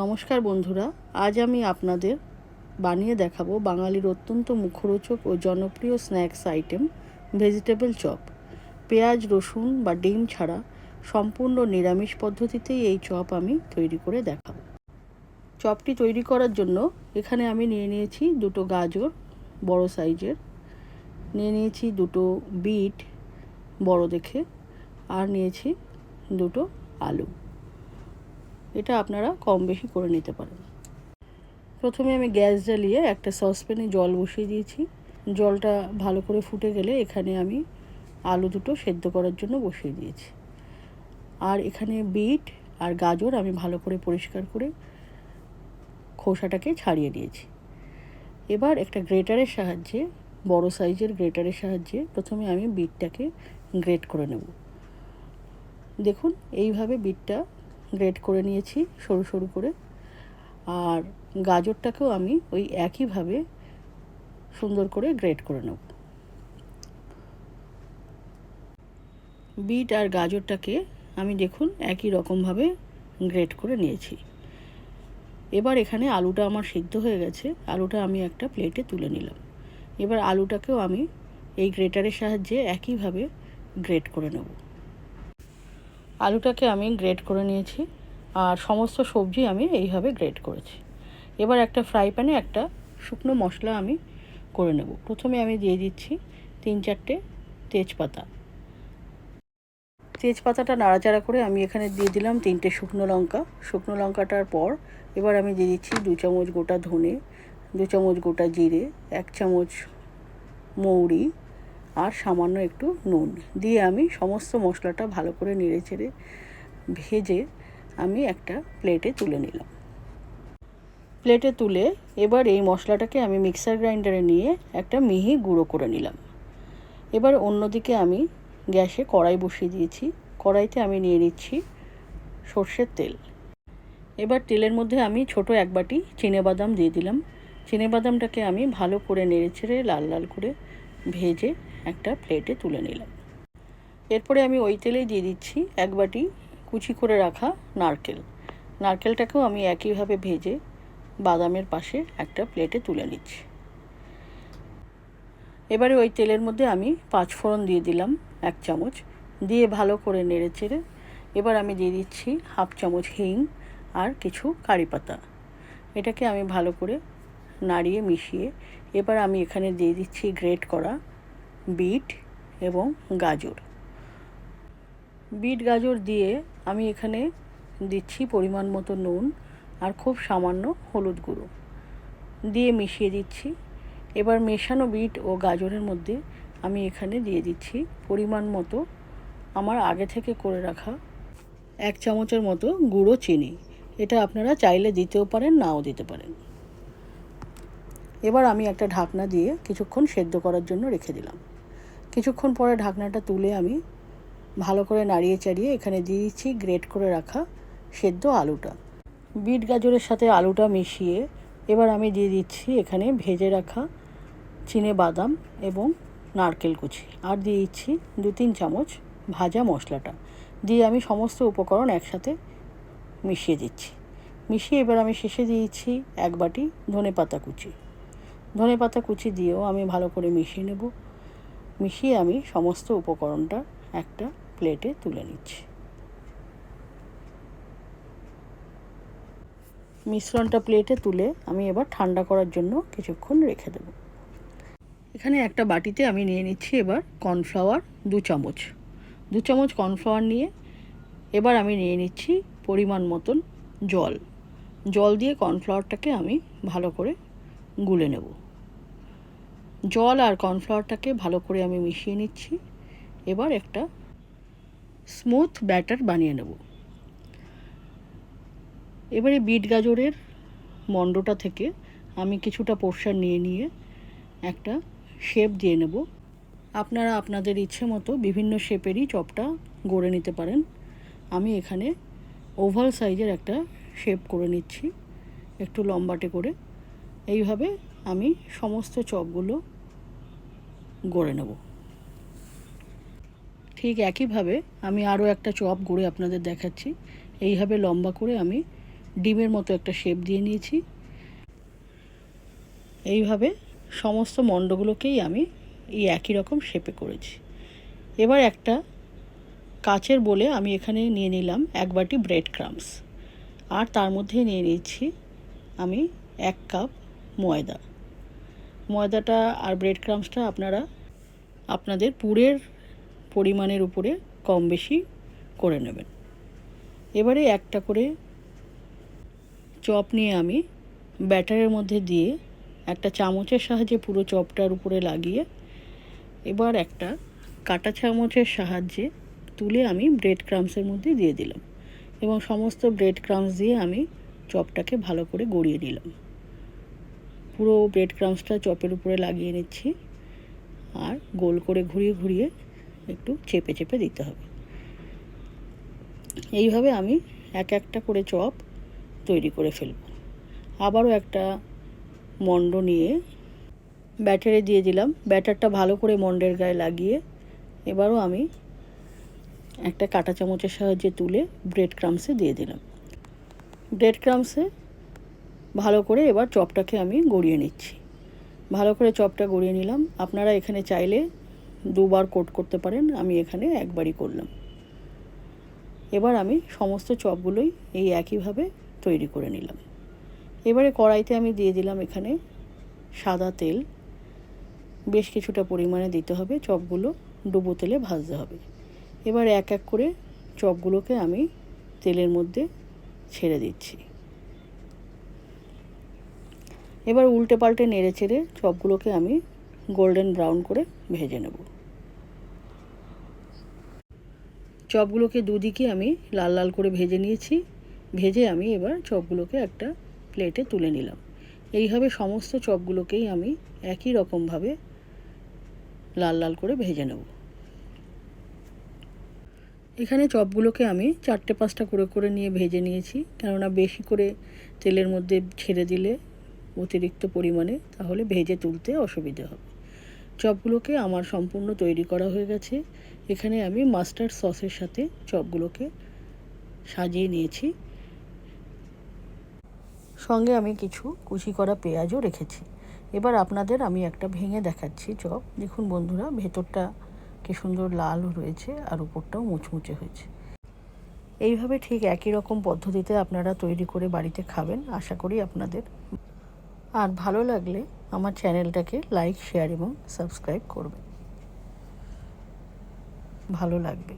নমস্কার বন্ধুরা, আজ আমি আপনাদের বানিয়ে দেখাবো বাঙালির অত্যন্ত মুখরোচক ও জনপ্রিয় স্ন্যাক্স আইটেম, ভেজিটেবল চপ। পেঁয়াজ, রসুন বা ডিম ছাড়া সম্পূর্ণ নিরামিষ পদ্ধতিতেই এই চপ আমি তৈরি করে দেখাবো। চপটি তৈরি করার জন্য এখানে আমি নিয়ে নিয়েছি দুটো গাজর, বড় সাইজের। নিয়ে নিয়েছি দুটো বিট, বড় দেখে। আর নিয়েছি দুটো আলু। এটা আপনারা কম বেশি করে নিতে পারেন। প্রথমে আমি গ্যাস জ্বালিয়ে একটা সসপ্যানে জল বসিয়ে দিয়েছি। জলটা ভালো করে ফুটে গেলে এখানে আমি আলু দুটো সেদ্ধ করার জন্য বসিয়ে দিয়েছি। আর এখানে বিট আর গাজর আমি ভালো করে পরিষ্কার করে খোসাটাকে ছাড়িয়ে দিয়েছি। এবার একটা গ্রেটারের সাহায্যে, বড় সাইজের গ্রেটারের সাহায্যে প্রথমে আমি বিটটাকে গ্রেট করে নেব। দেখুন, এইভাবে বিটটা গ্রেট করে নিয়েছি, সরু সরু করে। আর গাজরটাকেও আমি ওই একইভাবে সুন্দর করে গ্রেট করে নেব। বিট আর গাজরটাকে আমি দেখুন একই রকমভাবে গ্রেট করে নিয়েছি। এবার এখানে আলুটা আমার সিদ্ধ হয়ে গেছে, আলুটা আমি একটা প্লেটে তুলে নিলাম। এবার আলুটাকেও আমি এই গ্রেটারের সাহায্যে একইভাবে গ্রেট করে নেব। আলুটাকে আমি গ্রেট করে নিয়েছি আর সমস্ত সবজি আমি এইভাবে গ্রেট করেছি। এবার একটা ফ্রাই প্যানে একটা শুকনো মশলা আমি করে নেব। প্রথমে আমি দিয়ে দিচ্ছি তিন চারটে তেজপাতা। তেজপাতাটা নাড়াচাড়া করে আমি এখানে দিয়ে দিলাম তিনটে শুকনো লঙ্কা। শুকনো লঙ্কাটার পর এবার আমি দিয়ে দিচ্ছি দু চামচ গোটা ধনে, দু চামচ গোটা জিরে, এক চামচ মৌরি আর সামান্য একটু নুন। দিয়ে আমি সমস্ত মশলাটা ভালো করে নেড়ে চেড়ে ভেজে আমি একটা প্লেটে তুলে নিলাম। প্লেটে তুলে এবার এই মশলাটাকে আমি মিক্সার গ্রাইন্ডারে নিয়ে একটা মিহি গুঁড়ো করে নিলাম। এবার অন্যদিকে আমি গ্যাসে কড়াই বসিয়ে দিয়েছি। কড়াইতে আমি নিয়ে নিচ্ছি সর্ষের তেল। এবার তেলের মধ্যে আমি ছোট এক বাটি বাদাম দিয়ে দিলাম। বাদামটাকে আমি ভালো করে নেড়ে ছেড়ে লাল লাল করে ভেজে একটা প্লেটে তুলে নিলাম। এরপরে আমি ওই তেলেই দিয়ে দিচ্ছি এক বাটি কুচি করে রাখা নারকেল। নারকেলটাকেও আমি একইভাবে ভেজে বাদামের পাশে একটা প্লেটে তুলে নিচ্ছি। এবারে ওই তেলের মধ্যে আমি পাঁচ ফোড়ন দিয়ে দিলাম, এক চামচ। দিয়ে ভালো করে নেড়ে চেড়ে এবার আমি দিয়ে দিচ্ছি হাফ চামচ হিং আর কিছু কারি পাতা। এটাকে আমি ভালো করে নাড়িয়ে মিশিয়ে এবার আমি এখানে দিয়ে দিচ্ছি গ্রেট করা বিট এবং গাজর। বিট, গাজর দিয়ে আমি এখানে দিচ্ছি পরিমাণ মতো নুন আর খুব সামান্য হলুদ গুঁড়ো। দিয়ে মিশিয়ে দিচ্ছি। এবার মেশানো বিট ও গাজরের মধ্যে আমি এখানে দিয়ে দিচ্ছি পরিমাণ মতো আমার আগে থেকে করে রাখা এক চামচের মতো গুঁড়ো চিনি। এটা আপনারা চাইলে দিতেও পারেন, নাও দিতে পারেন। এবার আমি একটা ঢাকনা দিয়ে কিছুক্ষণ সেদ্ধ করার জন্য রেখে দিলাম। কিছুক্ষণ পরে ঢাকনাটা তুলে আমি ভালো করে নাড়িয়ে চাড়িয়ে এখানে দিয়ে দিচ্ছি গ্রেট করে রাখা সেদ্ধ আলুটা। বিট গাজরের সাথে আলুটা মিশিয়ে এবার আমি দিয়ে দিচ্ছি এখানে ভেজে রাখা চিনে বাদাম এবং নারকেল কুচি। আর দিয়ে দিচ্ছি দু তিন চামচ ভাজা মশলাটা। দিয়ে আমি সমস্ত উপকরণ একসাথে মিশিয়ে দিচ্ছি। মিশিয়ে এবার আমি শেষে দিয়েছি এক বাটি ধনে পাতা কুচি। ধনে পাতা কুচি দিয়েও আমি ভালো করে মিশিয়ে নেব। মিশিয়ে আমি সমস্ত উপকরণটা একটা প্লেটে তুলে নিচ্ছি। মিশ্রণটা প্লেটে তুলে আমি এবার ঠান্ডা করার জন্য কিছুক্ষণ রেখে দেব। এখানে একটা বাটিতে আমি নিয়ে নিচ্ছি এবার কর্নফ্লাওয়ার দু চামচ। দু চামচ কর্নফ্লাওয়ার নিয়ে এবার আমি নিয়ে নিচ্ছি পরিমাণ মতন জল। জল দিয়ে কর্নফ্লাওয়ারটাকে আমি ভালো করে গুলে নেব। জল আর কর্নফ্লাওয়ারটাকে ভালো করে আমি মিশিয়ে নিচ্ছি। এবার একটা স্মুথ ব্যাটার বানিয়ে নেব। এবারে বিট গাজরের মণ্ডটা থেকে আমি কিছুটা পোর্শন নিয়ে নিয়ে একটা শেপ দিয়ে নেব। আপনারা আপনাদের ইচ্ছে মতো বিভিন্ন শেপেরই চপটা গড়ে নিতে পারেন। আমি এখানে ওভাল সাইজের একটা শেপ করে নিচ্ছি, একটু লম্বাটে করে। এইভাবে আমি সমস্ত চপগুলো গড়ে নেব। ঠিক একইভাবে আমি আরও একটা চপ গড়ে আপনাদের দেখাচ্ছি। এইভাবে লম্বা করে আমি ডিমের মতো একটা শেপ দিয়ে নিয়েছি। এইভাবে সমস্ত মণ্ডগুলোকেই আমি এই একই রকম শেপে করেছি। এবার একটা কাচের বলে আমি এখানে নিয়ে নিলাম এক বাটি ব্রেড ক্রামস আর তার মধ্যে নিয়ে নিচ্ছি আমি এক কাপ ময়দা। ময়দাটা আর ব্রেড ক্রামসটা আপনারা আপনাদের পুরের পরিমাণের উপরে কম বেশি করে নেবেন। এবারে একটা করে চপ নিয়ে আমি ব্যাটারের মধ্যে দিয়ে একটা চামচের সাহায্যে পুরো চপটার উপরে লাগিয়ে এবার একটা কাটা চামচের সাহায্যে তুলে আমি ব্রেড ক্রামসের মধ্যে দিয়ে দিলাম এবং সমস্ত ব্রেড ক্রামস দিয়ে আমি চপটাকে ভালো করে গড়িয়ে নিলাম। পুরো ব্রেড ক্রামসটা চপের উপরে লাগিয়ে নিচ্ছি। আর গোল করে ঘুরিয়ে ঘুরিয়ে একটু চেপে চেপে দিতে হবে। এইভাবে আমি এক একটা করে চপ তৈরি করে ফেলব। আবারও একটা মণ্ড নিয়ে ব্যাটারে দিয়ে দিলাম। ব্যাটারটা ভালো করে মন্ডের গায়ে লাগিয়ে এবারও আমি একটা কাঁটা চামচের সাহায্যে তুলে ব্রেড ক্রামসে দিয়ে দিলাম। ব্রেড ক্রামসে ভালো করে এবার চপটাকে আমি গড়িয়ে নিচ্ছি। ভালো করে চপটা গড়িয়ে নিলাম। আপনারা এখানে চাইলে দুবার কোট করতে পারেন, আমি এখানে একবারই করলাম। এবার আমি সমস্ত চপগুলোই এই একইভাবে তৈরি করে নিলাম। এবারে কড়াইতে আমি দিয়ে দিলাম এখানে সাদা তেল। বেশ কিছুটা পরিমাণে দিতে হবে, চপগুলো ডুবো তেলে ভাজতে হবে। এবার এক এক করে চপগুলোকে আমি তেলের মধ্যে ছেড়ে দিচ্ছি। এবার উল্টে পাল্টে নেড়ে চেড়ে চপগুলোকে আমি গোল্ডেন ব্রাউন করে ভেজে নেব। চপগুলোকে দুদিকে আমি লাল লাল করে ভেজে নিয়েছি। ভেজে আমি এবার চপগুলোকে একটা প্লেটে তুলে নিলাম। এইভাবে সমস্ত চপগুলোকেই আমি একই রকমভাবে লাল লাল করে ভেজে নেব। এখানে চপগুলোকে আমি চারটে পাঁচটা করে করে নিয়ে ভেজে নিয়েছি। কেননা বেশি করে তেলের মধ্যে ছেড়ে দিলে অতিরিক্ত পরিমাণে, তাহলে ভেজে তুলতে অসুবিধে হবে। চপগুলোকে আমার সম্পূর্ণ তৈরি করা হয়ে গেছে। এখানে আমি মাস্টার্ড সসের সাথে চপগুলোকে সাজিয়ে নিয়েছি। সঙ্গে আমি কিছু কুচি করা পেঁয়াজও রেখেছি। এবার আপনাদের আমি একটা ভেঙে দেখাচ্ছি চপ। দেখুন বন্ধুরা, ভেতরটা কি সুন্দর লাল রয়েছে আর উপরটাও মুচমুচে হয়েছে। এইভাবে ঠিক একই রকম পদ্ধতিতে আপনারা তৈরি করে বাড়িতে খাবেন। আশা করি আপনাদের আর ভালো লাগলে আমার চ্যানেলটাকে লাইক শেয়ার এবং সাবস্ক্রাইব করবে ভালো লাগবে।